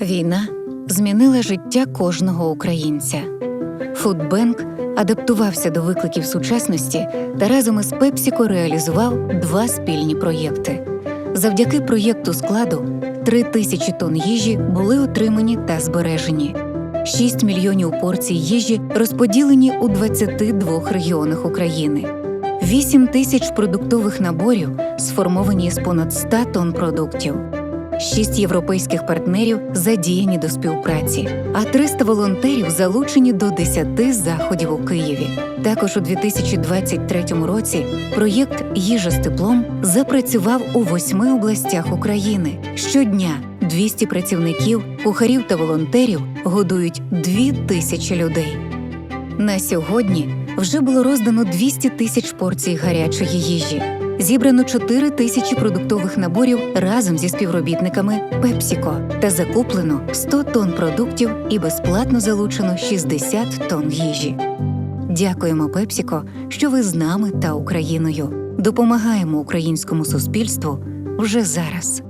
Війна змінила життя кожного українця. Фудбенк адаптувався до викликів сучасності та разом із Пепсіко реалізував два спільні проєкти. Завдяки проєкту складу три тисячі тонн їжі були отримані та збережені. 6 мільйонів порцій їжі розподілені у 22 регіонах України. 8 тисяч продуктових наборів сформовані з понад 100 тонн продуктів. Шість європейських партнерів задіяні до співпраці, а 300 волонтерів залучені до 10 заходів у Києві. Також у 2023 році проєкт Їжа з теплом запрацював у восьми областях України. Щодня 200 працівників, кухарів та волонтерів годують 2 тисячі людей. На сьогодні вже було роздано 200 тисяч порцій гарячої їжі. Зібрано 4 тисячі продуктових наборів разом зі співробітниками Пепсіко та закуплено 100 тонн продуктів і безплатно залучено 60 тонн їжі. Дякуємо Пепсіко, що ви з нами та Україною. Допомагаємо українському суспільству вже зараз.